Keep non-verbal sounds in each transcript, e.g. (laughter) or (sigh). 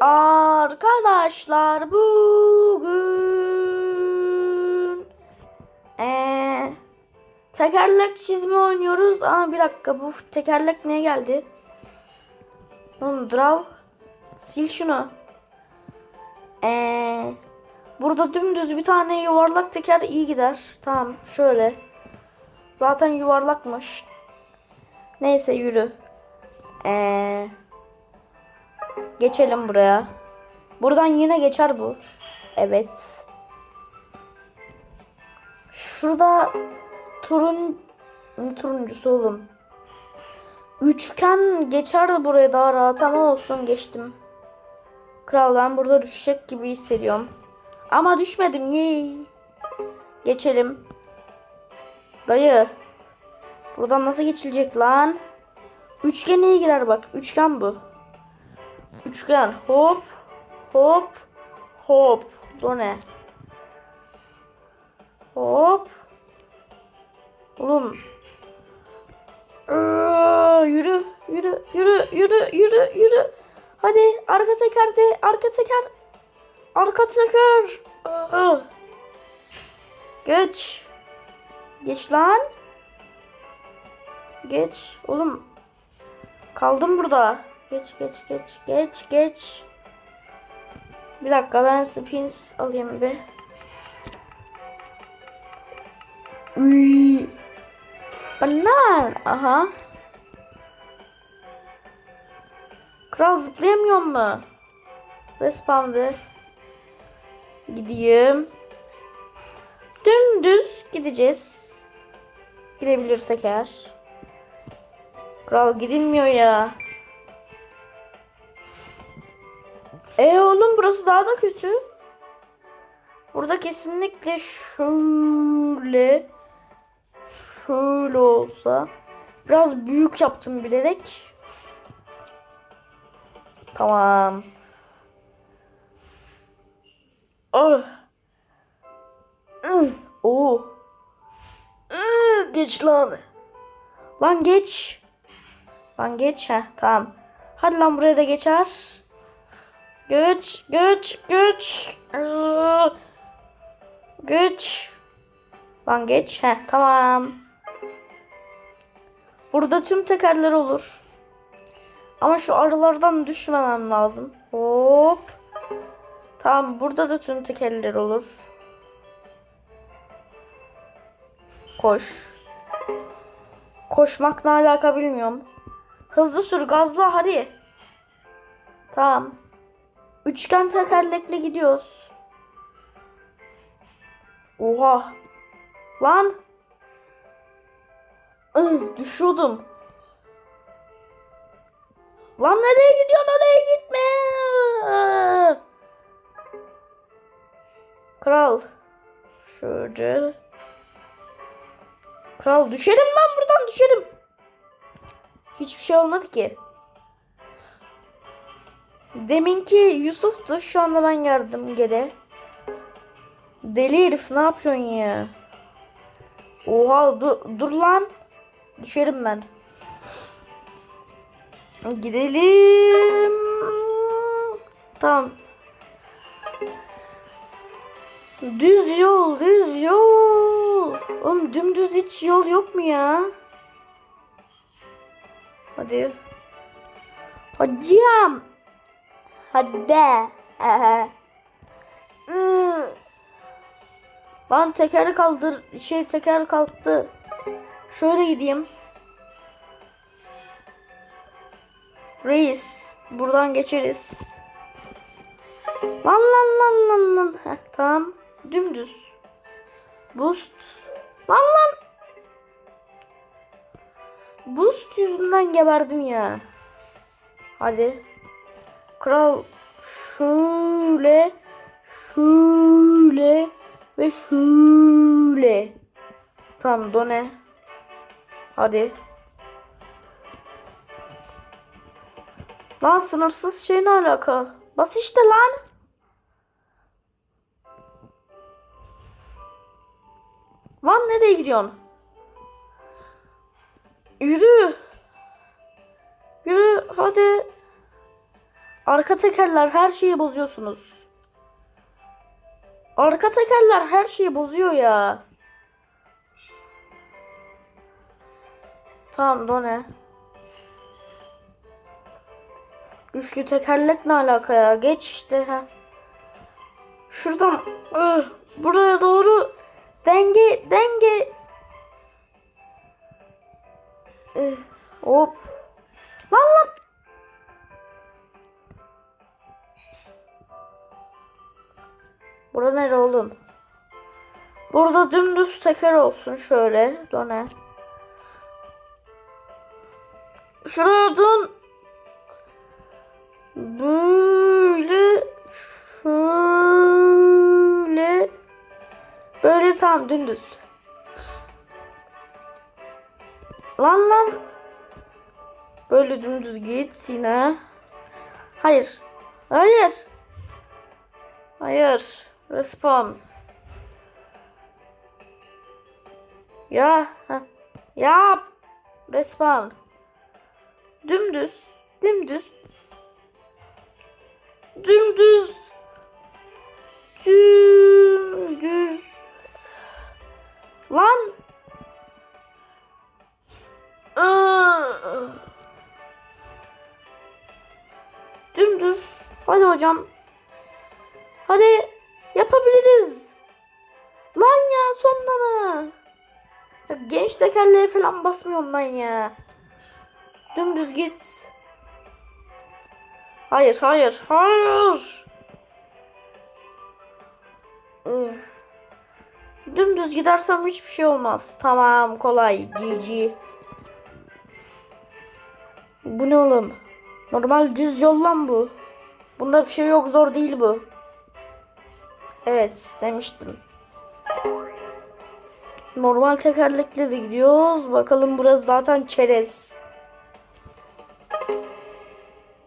Arkadaşlar bugün ee, tekerlek çizme oynuyoruz. Aa bir dakika bu tekerlek neye geldi? Oğlum draw. Sil şunu. Ee, burada dümdüz bir tane yuvarlak teker iyi gider. Tamam şöyle. Zaten yuvarlakmış. Neyse yürü. Eee Geçelim buraya. Buradan yine geçer bu. Evet. Şurada turun ne turuncusu oğlum. Üçgen geçerdi buraya daha rahat ama olsun geçtim. Kral ben burada düşecek gibi hissediyorum. Ama düşmedim. Yey. Geçelim. Dayı. Buradan nasıl geçilecek lan? Üçgen iyi girer bak. Üçgen bu. Üçgen. Hop. Hop. Hop. Bu ne? Hop. Oğlum. Yürü. Yürü. Yürü. Yürü. Yürü. Yürü. Hadi. Arka teker de. Arka teker. Arka teker. Geç. Geç lan. Geç. Oğlum. Kaldım burada. Geç geç geç geç geç. Bir dakika ben spins alayım bir. Uy. Banan. Aha. Kral zıplayamıyor mu? Respawn'de. Gideyim. Dümdüz gideceğiz. Gidebilirsek eğer. Kral gidilmiyor ya. E oğlum burası daha da kötü. Burada kesinlikle şöyle şöyle olsa biraz büyük yaptım bilerek. Tamam. Oh. Ih, Oo. Ih, Geç lan. Lan geç. Lan geç ha tamam. Hadi lan buraya da geçer. Güç, güç, güç. Güç. Lan geç. Heh, tamam. Burada tüm tekerler olur. Ama şu arılardan düşmemem lazım. Hop. Tamam burada da tüm tekerler olur. Koş. Koşmak ne alaka bilmiyorum. Hızlı sür gazla hadi. Tamam. Üçgen tekerlekle gidiyoruz. Oha. Lan. Ih, düşüyordum. Lan nereye gidiyorsun oraya gitme. Kral. Şöyle. Kral düşerim ben buradan düşerim. Hiçbir şey olmadı ki. Deminki Yusuf'tu. Şu anda ben geldim geri. Deli herif ne yapıyorsun ya? Oha dur, dur lan. Düşerim ben. Gidelim. Tamam. Düz yol, düz yol. Oğlum dümdüz hiç yol yok mu ya? Hadi. Hocam. Hadi. Iı. (laughs) Lan teker kaldır. Şey teker kalktı. Şöyle gideyim. Reis. Buradan geçeriz. Lan lan lan lan lan. Heh, tamam. Dümdüz. Boost. Lan lan. Boost yüzünden geberdim ya. Hadi. Kral şöyle şöyle ve şöyle. Tamam done. Hadi. Lan sınırsız şey ne alaka? Bas işte lan. Lan nereye gidiyorsun? Yürü. Yürü hadi. Arka tekerler her şeyi bozuyorsunuz. Arka tekerler her şeyi bozuyor ya. Tamam Done. Üçlü tekerlek ne alaka ya? Geç işte ha. Şuradan ıh, buraya doğru denge denge. Ih, hop. Bura nere oğlum? Burada dümdüz teker olsun şöyle. Done. Şuraya dön. Böyle şöyle böyle tam dümdüz. Lan lan. Böyle dümdüz git yine. Hayır. Hayır. Hayır. Respawn. Ya. heh. Ya. Respawn. Dümdüz. Dümdüz. Dümdüz. Dümdüz. Lan. Dümdüz. Hadi hocam. Hadi yapabiliriz. Lan ya? Ya genç tekerleğe falan basmıyorum ben ya. Dümdüz git. Hayır, hayır, hayır. Dümdüz gidersem hiçbir şey olmaz. Tamam, kolay. GG. Bu ne oğlum? Normal düz yol lan bu. Bunda bir şey yok, zor değil bu. Evet, demiştim. Normal tekerlekle de gidiyoruz. Bakalım burası zaten çerez.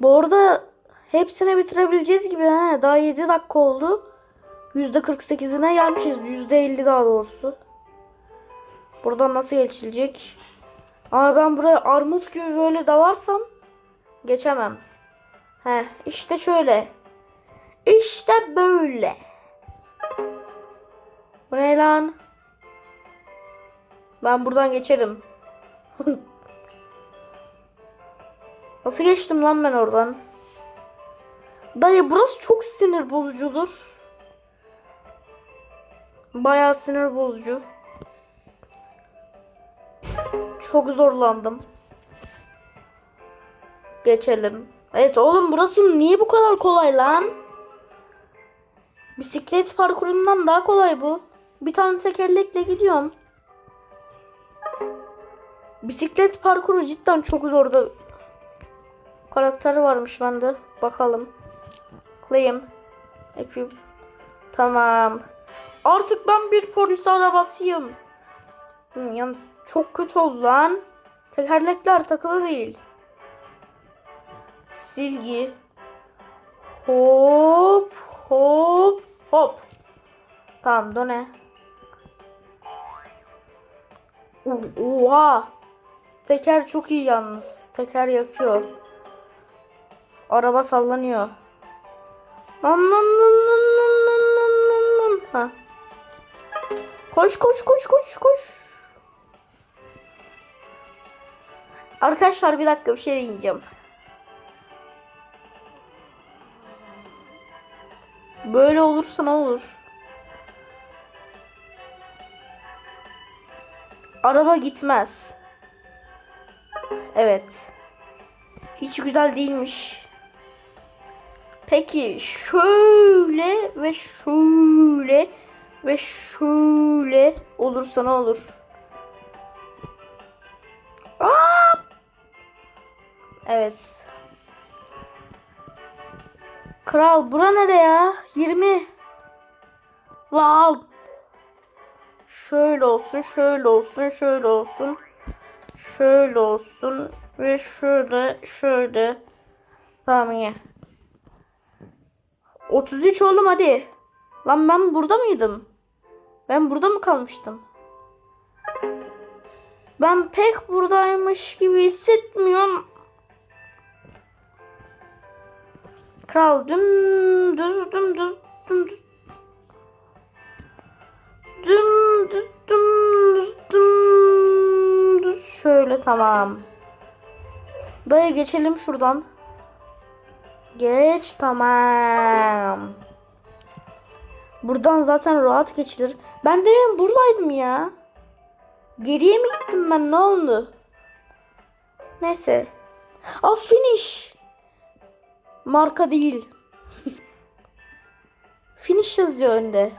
Bu arada hepsini bitirebileceğiz gibi ha. Daha 7 dakika oldu. %48'ine gelmişiz. %50 daha doğrusu. Buradan nasıl geçilecek? Ama ben buraya armut gibi böyle dalarsam geçemem. He, işte şöyle. İşte böyle. Bu ne lan? Ben buradan geçerim. (laughs) Nasıl geçtim lan ben oradan? Dayı burası çok sinir bozucudur. Bayağı sinir bozucu. Çok zorlandım. Geçelim. Evet oğlum burası niye bu kadar kolay lan? Bisiklet parkurundan daha kolay bu. Bir tane tekerlekle gidiyorum. Bisiklet parkuru cidden çok zordu. Karakteri varmış bende. Bakalım. Claim. Equip. Tamam. Artık ben bir polis arabasıyım. Hmm, yani çok kötü oldu lan. Tekerlekler takılı değil. Silgi. Hop hop hop. Tamam döne. Oha. Teker çok iyi yalnız. Teker yakıyor. Araba sallanıyor. Lan lan lan lan lan lan lan lan lan. Ha. Koş koş koş koş koş. Arkadaşlar bir dakika bir şey diyeceğim. Böyle olursa ne olur? Araba gitmez. Evet. Hiç güzel değilmiş. Peki şöyle ve şöyle ve şöyle olursa ne olur? Aa! Evet. Kral bura nere ya? 20. Lan. Şöyle olsun, şöyle olsun, şöyle olsun. Şöyle olsun ve şöyle, şöyle. Tamam iyi. 33 oğlum hadi. Lan ben burada mıydım? Ben burada mı kalmıştım? Ben pek buradaymış gibi hissetmiyorum. Kral dümdüz dümdüz dümdüz. Dümdüz dümdüz dümdüz. Şöyle tamam. Dayı geçelim şuradan. Geç tamam. Buradan zaten rahat geçilir. Ben demin buradaydım ya. Geriye mi gittim ben ne oldu? Neyse. Aa finish. Marka değil. (laughs) finish yazıyor önde.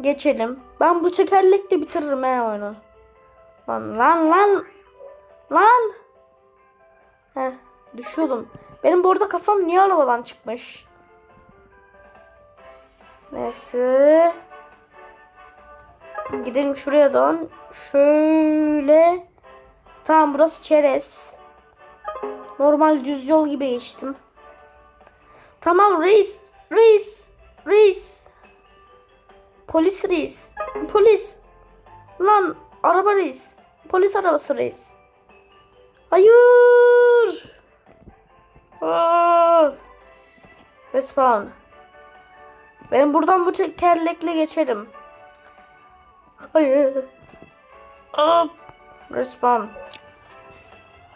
Geçelim. Ben bu tekerlekle bitiririm he oyunu. Lan lan lan. Lan. Heh düşüyordum. Benim bu arada kafam niye arabadan çıkmış? Neyse. Gidelim şuraya dön. Şöyle. Tamam burası çerez. Normal düz yol gibi geçtim. Tamam reis. Reis. Reis. Polis reis. Polis. Lan araba reis. Polis arabası reis. Hayır. Aa. Respawn. Ben buradan bu tekerlekle geçerim. Hayır. Hop. Respawn.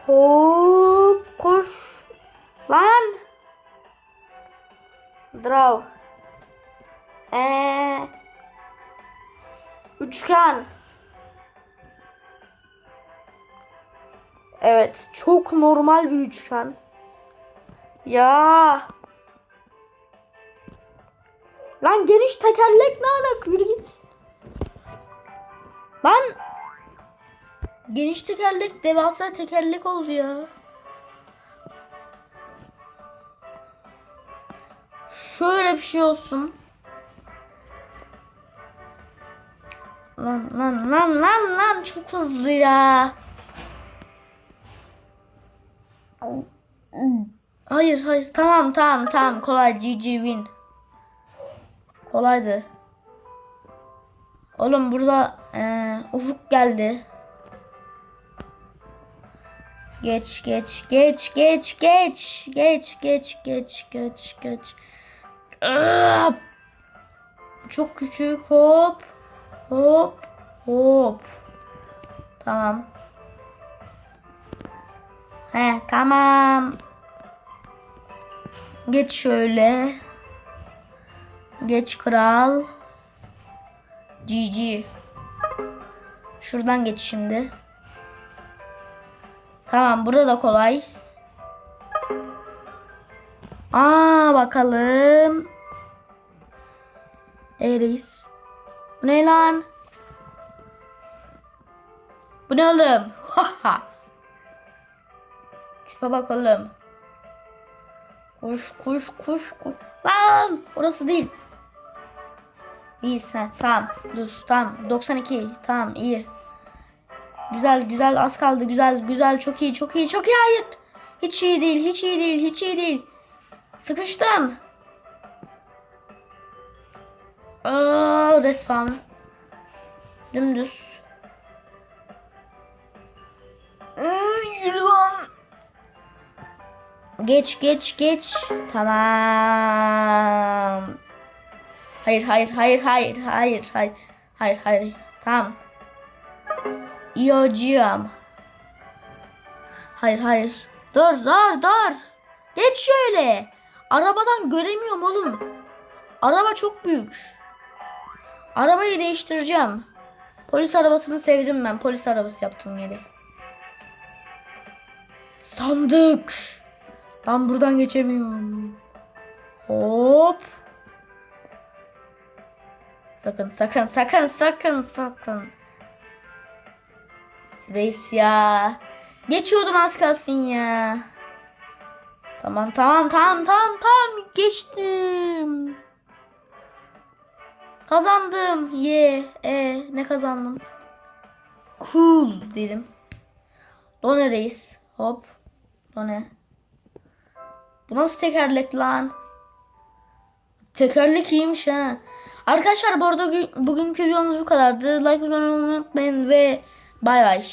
Hop. Koş. Lan. Draw. Ee. Üçgen. Evet. Çok normal bir üçgen. Ya. Lan geniş tekerlek ne alaka? Yürü git. Lan. Geniş tekerlek devasa tekerlek oldu ya. Şöyle bir şey olsun. Lan lan lan lan lan çok hızlı ya. Hayır hayır tamam tamam tamam kolay GG win. Kolaydı. Oğlum burada eee, ufuk geldi. Geç geç geç geç geç geç geç geç geç geç. Çok küçük hop hop hop. Tamam. He tamam. Geç şöyle. Geç kral. GG. Şuradan geç şimdi. Tamam burada kolay. Aa bakalım. Ey reis. Bu ne lan? Bu ne oğlum? (laughs) Tipe bak oğlum. Kuş kuş kuş kuş. Lan orası değil. İyi sen. Tamam. Dur. Tamam. 92. Tamam iyi. Güzel güzel az kaldı. Güzel güzel çok iyi çok iyi çok iyi. Hayır. Hiç iyi değil. Hiç iyi değil. Hiç iyi değil. Sıkıştım. Aa, respawn. Dümdüz. Iı, Yürü lan. Geç geç geç. Tamam. Hayır hayır hayır hayır hayır hayır hayır hayır tamam. İyi hocam. Hayır hayır. Dur dur dur. Geç şöyle. Arabadan göremiyorum oğlum. Araba çok büyük. Arabayı değiştireceğim. Polis arabasını sevdim ben. Polis arabası yaptım yeri. Sandık. Ben buradan geçemiyorum. Hop. Sakın sakın sakın sakın sakın. Reis ya. Geçiyordum az kalsın ya. Tamam tamam tamam tamam tamam geçtim. Kazandım. Ye. E ne kazandım? Cool dedim. Done reis. Hop. Done. Bu nasıl tekerlek lan? Tekerlek iyiymiş ha. Arkadaşlar bu arada gü- bugünkü videomuz bu kadardı. Like atmayı unutmayın ve bay bay.